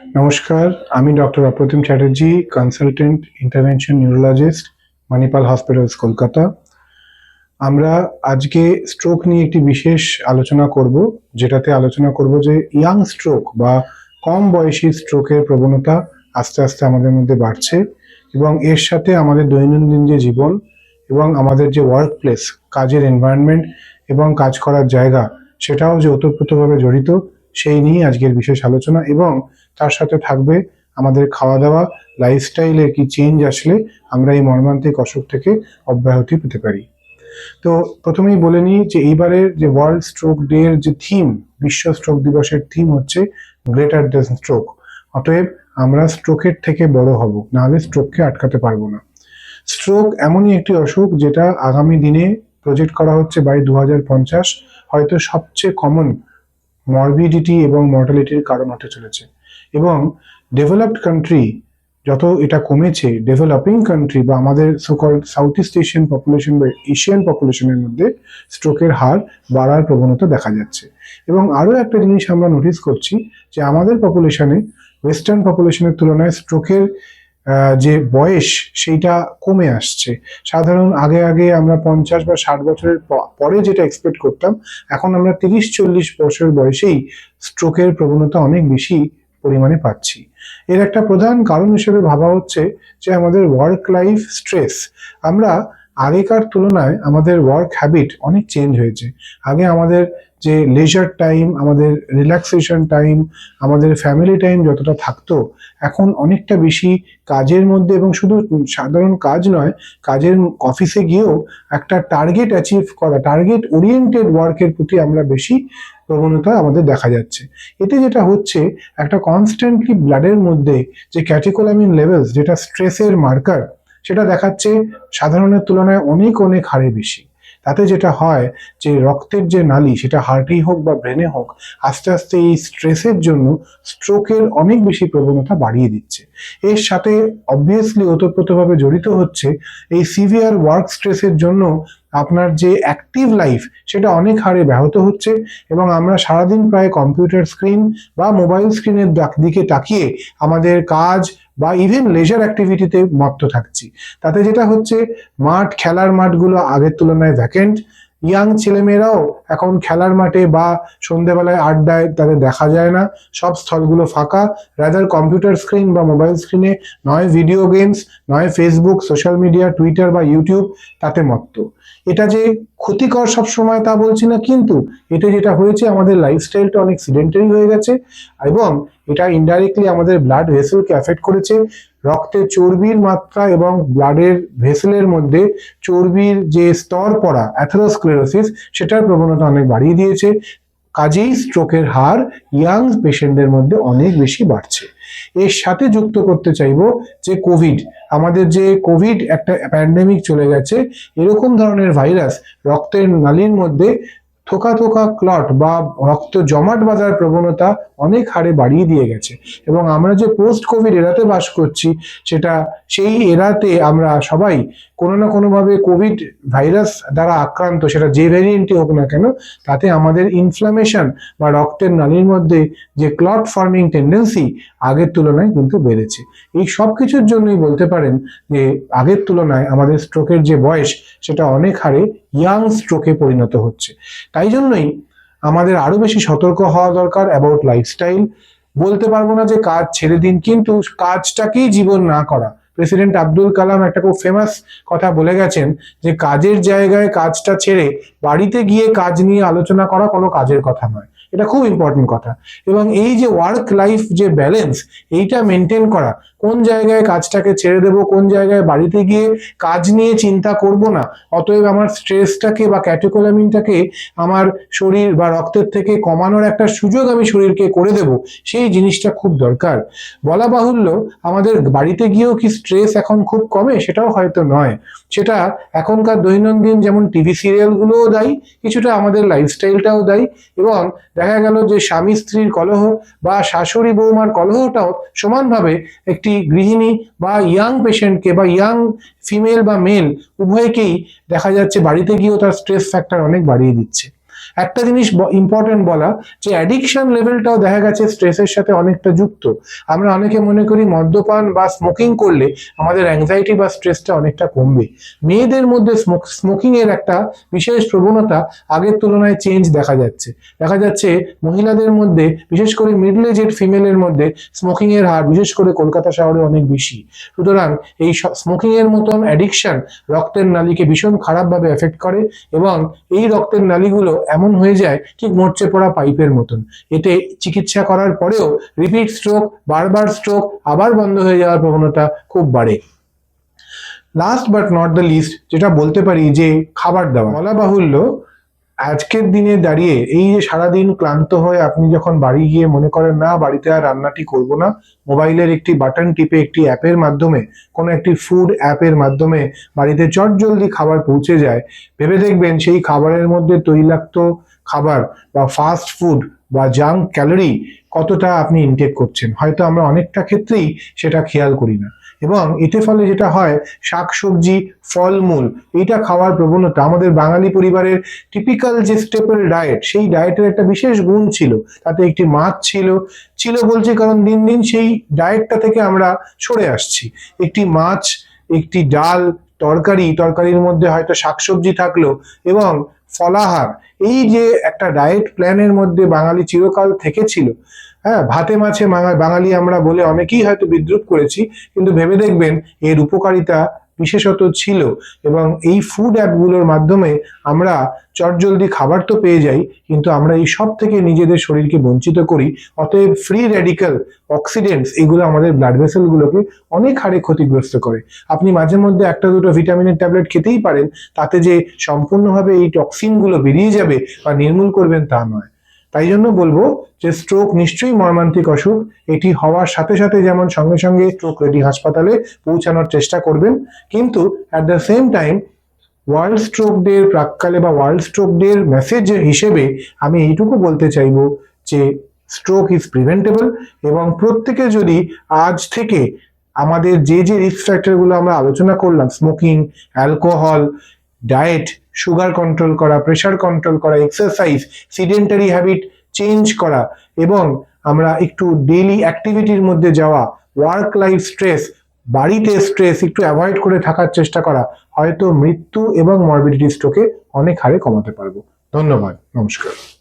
নমস্কার, আমি doctor Apratim Chatterjee consultant intervention neurologist Manipal hospitals Kolkata. আমরা আজকে স্ট্রোক নিয়ে একটি বিশেষ আলোচনা করব, যেটাতে আলোচনা করব যে ইয়াং স্ট্রোক বা কম বয়সী স্ট্রোকের প্রবণতা আস্তে আস্তে আমাদের মধ্যে বাড়ছে এবং এর সাথে আমাদের দৈনন্দিন যে জীবন এবং আমাদের যে ওয়ার্ক প্লেস কাজের এনভায়রনমেন্ট এবং কাজ করার জায়গা, সেটাও যে ওতপ্রোতভাবে জড়িত। সেই নিয়ে আজকের বিশেষ আলোচনা এবং তার সাথে থাকবে আমাদের খাওয়া দাওয়া লাইফস্টাইলে কি চেঞ্জ আসলে আমরা এই মর্মান্তিক অসুখ থেকে অব্যাহতি পেতে পারি। তো প্রথমেই বলে নিই যে এইবারের যে ওয়ার্ল্ড স্ট্রোক ডে এর যে থিম বিশ্ব স্ট্রোক দিবসের থিম হচ্ছে গ্রেটার দেন স্ট্রোক অতএব আমরা স্ট্রোকের থেকে বড় হব, নাহলে স্ট্রোককে আটকাতে পারব না। স্ট্রোক এমনই একটি অসুখ যেটা আগামী দিনে প্রজেক্ট করা হচ্ছে বাই দু হাজার পঞ্চাশ, হয়তো সবচেয়ে কমন মরবিডিটি এবং মর্টালিটির কারণ হতে চলেছে। এবং ডেভেলপড কান্ট্রি যত এটা কমেছে ডেভেলপিং কান্ট্রি বা আমাদের সকল সাউথ ইস্ট এশিয়ান পপুলেশন বা এশিয়ান পপুলেশনের মধ্যে স্ট্রোকের হার বাড়ার প্রবণতা দেখা যাচ্ছে। এবং আরও একটা জিনিস আমরা নোটিস করছি যে আমাদের পপুলেশনে ওয়েস্টার্ন পপুলেশনের তুলনায় স্ট্রোকের যে বয়স, সেইটা কমে আসছে। সাধারণ আগে আগে আমরা পঞ্চাশ বা ষাট বছরের পরে যেটা এক্সপেক্ট করতাম, এখন আমরা তিরিশ, চল্লিশ বছর বয়সেই স্ট্রোকের প্রবণতা অনেক বেশি পরিমাণে পাচ্ছি। এর একটা প্রধান কারণ হিসেবে ভাবা হচ্ছে যে আমাদের ওয়ার্ক লাইফ স্ট্রেস আমরা আগেকার তুলনায় আমাদের ওয়ার্ক হ্যাবিট অনেক চেঞ্জ হয়েছে। আগে আমাদের যে লেজার টাইম আমাদের রিল্যাক্সেশন টাইম আমাদের ফ্যামিলি টাইম যতটা থাকতো, এখন অনেকটা বেশি কাজের মধ্যে এবং শুধু সাধারণ কাজ নয়, কাজের অফিসে গিয়েও একটা টার্গেট অ্যাচিভ করা টার্গেট ওরিয়েন্টেড ওয়ার্কের প্রতি আমরা বেশি প্রবণতা আমাদের দেখা যাচ্ছে। এতে যেটা হচ্ছে, একটা কনস্ট্যান্টলি ব্লাডের মধ্যে যে ক্যাটিকোলামিন লেভেলস যেটা স্ট্রেসের মার্কার সেটা দেখাচ্ছে সাধারণের তুলনায় অনেক অনেক হারে বেশি। তাতে যেটা হয় যে রক্তের যে নালী, সেটা হার্টেই হোক বা ব্রেনে হোক, আস্তে আস্তে এই স্ট্রেসের জন্য স্ট্রোকের অনেক বেশি প্রবণতা বাড়িয়ে দিচ্ছে। এর সাথে অবভিয়াসলি ওতপ্রোতভাবে জড়িত হচ্ছে এই সিভিয়ার ওয়ার্ক স্ট্রেসের জন্য আপনার যে অ্যাক্টিভ লাইফ সেটা অনেক হারে ব্যাহত হচ্ছে এবং আমরা সারাদিন প্রায় কম্পিউটার স্ক্রিন বা মোবাইল স্ক্রিনের দিকে তাকিয়ে আমাদের কাজ বা ইভেন লেজার অ্যাক্টিভিটিতে মত্ত থাকছি। তাতে যেটা হচ্ছে, মাঠ, খেলার মাঠগুলো আগের তুলনায় ভ্যাকেন্ট ইয়াং ছেলেমেয়েরাও এখন খেলার মাঠে বা সন্ধেবেলায় আড্ডায় তাদের দেখা যায় না। সব স্থলগুলো ফাঁকা। রাদার কম্পিউটার স্ক্রিন বা মোবাইল স্ক্রিনে নয় ভিডিও গেমস নয় ফেসবুক সোশ্যাল মিডিয়া টুইটার বা ইউটিউব তাতে মত্ত। এটা যে ক্ষতিকর সব সময় তা বলছি না, কিন্তু এটা যেটা হয়েছে, আমাদের লাইফস্টাইলটা অনেক সিডেন্টারি হয়ে গেছে এবং এটা ইনডাইরেক্টলি আমাদের ব্লাড ভেসেলকে অ্যাফেক্ট করেছে। রক্তে চর্বির মাত্রা এবং ব্লাডের ভেসেলের মধ্যে চর্বির যে স্তর পড়া অ্যাথেরোস্ক্লেরোসিস সেটার প্রবণতা অনেক বাড়িয়ে দিয়েছে। কাজেই স্ট্রোকের হার ইয়াং পেশেন্টদের মধ্যে অনেক বেশি বাড়ছে। এর সাথে যুক্ত করতে চাইব যে কোভিড আমাদের যে কোভিড একটা প্যান্ডেমিক চলে গেছে, এরকম ধরনের ভাইরাস রক্তের নালীর মধ্যে থোকা থোকা ক্লট বা রক্ত জমাট বাঁধার প্রবণতা অনেক হারে বাড়িয়ে দিয়ে গেছে। এবং আমরা যে পোস্ট কোভিড এরাতে বাস করছি, সেটা সেই এরাতে আমরা সবাই কোনো না কোনোভাবে কোভিড ভাইরাস দ্বারা আক্রান্ত, সেটা যে ভ্যারিয়েন্টই হোক না কেন, তাতে আমাদের ইনফ্লামেশন বা রক্তের নালীর মধ্যে যে ক্লট ফর্মিং টেন্ডেন্সি আগের তুলনায় কিন্তু বেড়েছে। এই সব কিছুর জন্যই বলতে পারেন যে, আগের তুলনায় আমাদের স্ট্রোকের যে বয়স, সেটা অনেক হারে ইয়াং স্ট্রোকে পরিণত হচ্ছে। তাই জন্যই আমাদের আরও বেশি সতর্ক হওয়া দরকার অ্যাবাউট লাইফস্টাইল বলতে পারব না যে কাজ ছেড়ে দিন, কিন্তু কাজটাকেই জীবন না করা প্রেসিডেন্ট আব্দুল কালাম একটা খুব ফেমাস কথা বলে গেছেন যে, কাজের জায়গায় কাজটা ছেড়ে বাড়িতে গিয়ে কাজ নিয়ে আলোচনা করা কোনো কাজের কথা নয়। এটা খুব ইম্পর্টেন্ট কথা। এবং এই যে ওয়ার্ক লাইফ যে ব্যালেন্স এইটা মেনটেন করা, কোন জায়গায় কাজটাকে ছেড়ে দেব, কোন জায়গায় বাড়িতে গিয়ে কাজ নিয়ে চিন্তা করব না, অতএব আমার স্ট্রেসটাকে বা ক্যাটেকোলামিনটাকে আমার শরীর বা রক্তের থেকে কমানোর একটা সুযোগ আমি শরীরকে করে দেব, সেই জিনিসটা খুব দরকার। বলা বাহুল্য, আমাদের বাড়িতে গিয়েও কি স্ট্রেস এখন খুব কমে? সেটাও হয়তো নয়। সেটা এখনকার দৈনন্দিন যেমন টিভি সিরিয়ালগুলোও দায়ী, কিছুটা আমাদের লাইফস্টাইলটাও দায়ী, এবং দেখা গেল যে স্বামী স্ত্রীর কলহ বা শাশুড়ি বৌমার কলহটাও সমানভাবে একটি গৃহিণী বা ইয়াং পেশেন্টকে বা ইয়াং ফিমেল বা মেল উভয়কেই দেখা যাচ্ছে বাড়িতে গিয়েও তার স্ট্রেস ফ্যাক্টর অনেক বাড়িয়ে দিচ্ছে। একটা জিনিস ইম্পর্টেন্ট বলা যে অ্যাডিকশন লেভেলটাও দেখা গেছে স্ট্রেসের সাথে অনেকটা যুক্ত। আমরা অনেকে মনে করি মদ্যপান বা স্মোকিং করলে আমাদের অ্যাংজাইটি বা স্ট্রেসটা অনেকটা কমবে। মেয়েদের মধ্যে স্মোকিং এর একটা বিশেষ প্রবণতা আগের তুলনায় চেঞ্জ দেখা যাচ্ছে। দেখা যাচ্ছে মহিলাদের মধ্যে, বিশেষ করে মিডল এজেড ফিমেলের মধ্যে স্মোকিং এর হার, বিশেষ করে কলকাতা শহরে অনেক বেশি। সুতরাং এই স্মোকিং এর মতন অ্যাডিকশন রক্তের নালীকে ভীষণ খারাপভাবে এফেক্ট করে এবং এই রক্তের নালীগুলো এমন হয়ে যায় ঠিক মরচে পড়া পাইপের মতন। এতে চিকিৎসা করার পরেও রিপিট স্ট্রোক বারবার স্ট্রোক আবার বন্ধ হয়ে যাওয়ার প্রবণতা খুব বাড়ে। Last but not the least যেটা বলতে পারি যে খাবার দেওয়া। বলা বাহুল্য আজকের দিনে দাঁড়িয়ে এই যে সারাদিন ক্লান্ত হয়ে আপনি যখন বাড়ি গিয়ে মনে করেন, না, বাড়িতে আর রান্নাটি করব না। মোবাইলের একটি বাটন টিপে একটি অ্যাপের মাধ্যমে, কোনো একটি ফুড অ্যাপের মাধ্যমে বাড়িতে চটজলদি খাবার পৌঁছে যায়, ভেবে দেখবেন সেই খাবারের মধ্যে তৈলাক্ত খাবার বা ফাস্ট ফুড বা জাঙ্ক ক্যালোরি কতটা আপনি ইনটেক করছেন। হয়তো আমরা অনেকটা ক্ষেত্রেই সেটা খেয়াল করি না। এবং এতে ফলে যেটা হয়, শাকসবজি, ফলমূল, এইটা খাওয়ার প্রবণতা আমাদের বাঙালি পরিবারের টিপিক্যাল যে স্টেপল ডায়েট সেই ডায়েটের একটা বিশেষ গুণ ছিল। তাতে একটি মাছ ছিল ছিল বলছি কারণ দিন দিন সেই ডায়েটটা থেকে আমরা সরে আসছি। একটি মাছ, একটি ডাল, তরকারি, তরকারির মধ্যে হয়তো শাকসবজি থাকল এবং ফলাহার, এই যে একটা ডায়েট প্ল্যানের মধ্যে বাঙালি চিরকাল থেকেছিল হ্যাঁ ভাতে মাছে বাঙালি আমরা বলে অনেকেই হয়তো বিদ্রুপ করেছি, কিন্তু ভেবে দেখবেন এর উপকারিতা বিশেষত ছিল এবং এই ফুড অ্যাপগুলোর মাধ্যমে আমরা চটজলদি খাবার তো পেয়ে যাই, কিন্তু আমরা এই সব থেকে নিজেদের শরীরকে বঞ্চিত করি, অতএব ফ্রি রেডিক্যাল অক্সিডেন্টস এগুলো আমাদের ব্লাড ভেসেলগুলোকে অনেক হারে ক্ষতিগ্রস্ত করে। আপনি মাঝে মধ্যে একটা দুটো ভিটামিনের ট্যাবলেট খেতেই পারেন, তাতে যে সম্পূর্ণভাবে এই টক্সিনগুলো বেরিয়ে যাবে বা নির্মূল করবেন তা নয়। তাই জন্য বলব যে স্ট্রোক নিশ্চয়ই মর্মান্তিক অসুখ। এটি হওয়ার সাথে সাথে যেমন সঙ্গে সঙ্গে স্ট্রোক রেডি হাসপাতালে পৌঁছানোর চেষ্টা করবেন। কিন্তু at the same time world stroke ডের প্রাককালে বা ওয়ার্ল্ড স্ট্রোক ডের মেসেজ হিসেবে আমি এইটুকু বলতে চাইব যে স্ট্রোক ইজ প্রিভেন্টেবল এবং প্রত্যেকে যদি আজ থেকে আমাদের যে যে রিস্ক ফ্যাক্টরগুলো আমরা আলোচনা করলাম smoking alcohol diet sugar control করা প্রেশার কন্ট্রোল করা এক্সারসাইজ সিডেন্টারি হ্যাবিট চেঞ্জ করা এবং আমরা একটু ডেইলি অ্যাক্টিভিটির মধ্যে যাওয়া ওয়ার্ক লাইফ স্ট্রেস বাড়িতে স্ট্রেস একটু অ্যাভয়েড করে থাকার চেষ্টা করা, হয়তো মৃত্যু এবং মরবিডিটি স্ট্রোকে অনেক হারে কমাতে পারব। ধন্যবাদ, নমস্কার।